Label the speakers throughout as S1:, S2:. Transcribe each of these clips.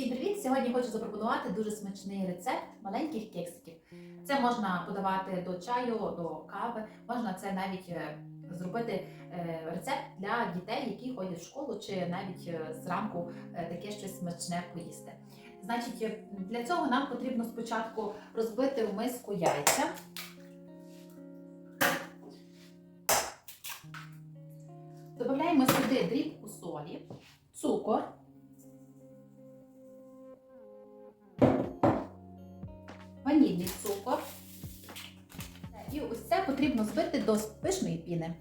S1: Усім привіт! Сьогодні хочу запропонувати дуже смачний рецепт маленьких кексиків. Це можна подавати до чаю, до кави, можна це навіть е, зробити е, рецепт для дітей, які ходять в школу, чи навіть е, зранку таке щось смачне поїсти. Значить, для цього нам потрібно спочатку розбити у миску яйця. Додаємо сюди дрібку солі, цукор. Ванільний цукор. І ось це потрібно збити до пишної піни.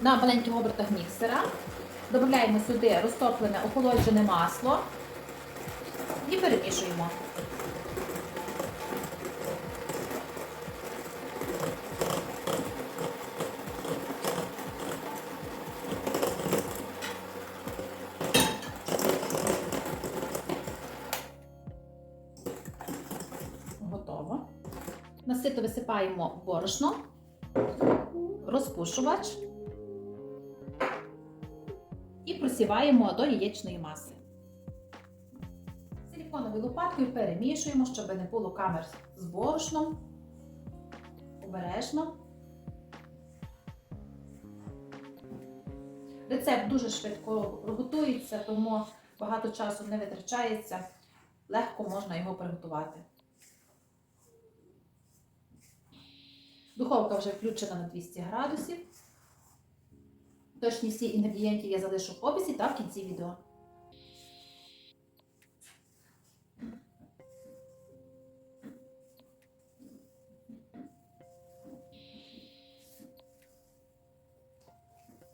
S1: На маленьких обертах міксера додаємо сюди розтоплене охолоджене масло і перемішуємо. На сито висипаємо борошно, розпушувач і просіваємо до яєчної маси. Силіконовою лопаткою перемішуємо, щоб не було камер з борошном. Обережно. Рецепт дуже швидко готується, тому багато часу не витрачається. Легко можна його приготувати. Духовка вже включена на 200 градусів. Точні всі інгредієнтів я залишу в описі та в кінці відео.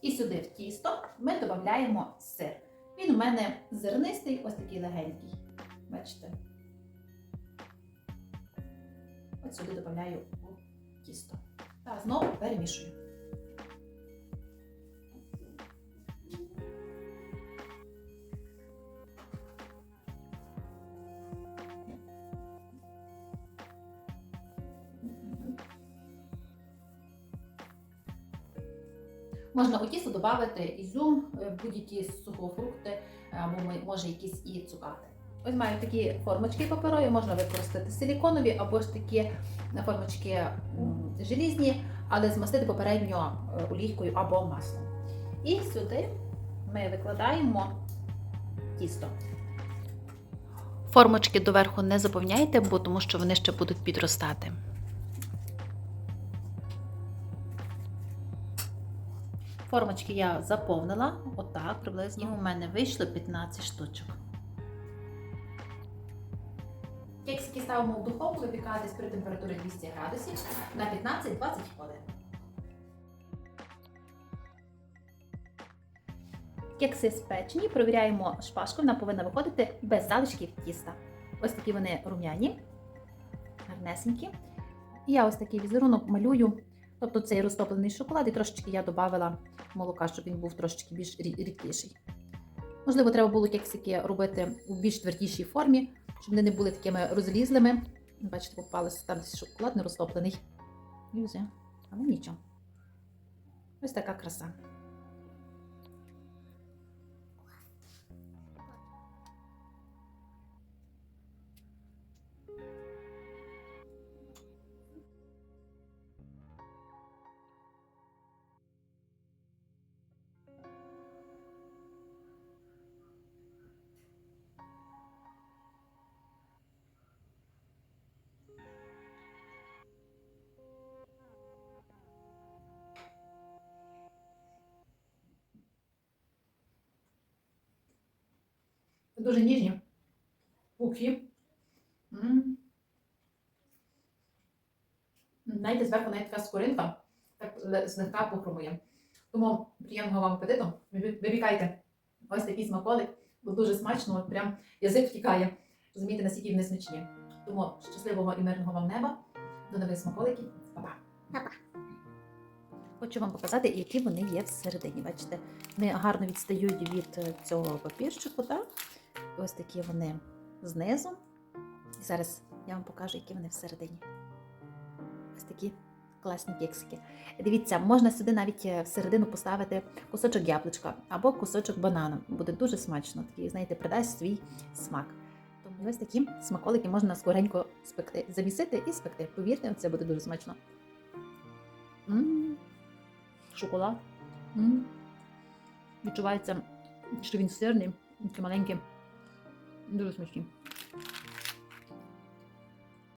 S1: І сюди в тісто ми додаємо сир. Він у мене зернистий, ось такий легенький. Бачите? Ось сюди додаю тісто. Та знову перемішую. Можна у тісто додати ізюм, е, будь-які сухофрукти, або може якісь і цукати. Ось маю такі формочки паперові, можна використати силіконові або ж такі на формочки желізні, але змастити попередньо е, олійкою або маслом. І сюди ми викладаємо тісто.
S2: Формочки доверху не заповняйте, бо тому що вони ще будуть підростати.
S1: Формочки я заповнила, отак приблизно. І у мене вийшло 15 штучок. Кексики ставимо в духовку випікатись при температурі 200 градусів на 15-20 хвилин. Кекси спечені, провіряємо шпажку, вона повинна виходити без залишків тіста. Ось такі вони рум'яні, гарнесенькі. Я ось такий візерунок малюю. Тобто цей розтоплений шоколад, і трошечки я додавала молока, щоб він був трошечки більш рідкіший. Можливо, треба було кексики робити у більш твердішій формі, щоб вони не були такими розлізлими. Бачите, попалося там десь шоколад не розтоплений. І все. Але нічого. Ось така краса. Дуже ніжні. Пухі. Знаєте, зверху навіть така скоринка, так ле- злегка похрумує. Тому приємного вам апетиту. Вибі- Вибікайте ось такий смаколик, бо дуже смачно, от прям язик втікає. Розумієте, наскільки вони смачні. Тому щасливого і мирного вам неба. До нових смаколиків. Па-па.
S2: Хочу вам показати, які вони є всередині. Бачите, вони гарно відстають від е, цього папірчику, так? Ось такі вони знизу. І зараз я вам покажу, які вони всередині. Ось такі
S1: Класні кексики. Дивіться, можна сюди навіть е, всередину поставити кусочок яблучка або кусочок банана. Буде дуже смачно. Такий, знаєте, придасть свій смак. Тому ось такі смаколики можна скоренько спекти, замісити і спекти. Повірте, це буде дуже смачно. м Шоколад. м Відчувається, що він сирний, такий маленький. Дуже смачний.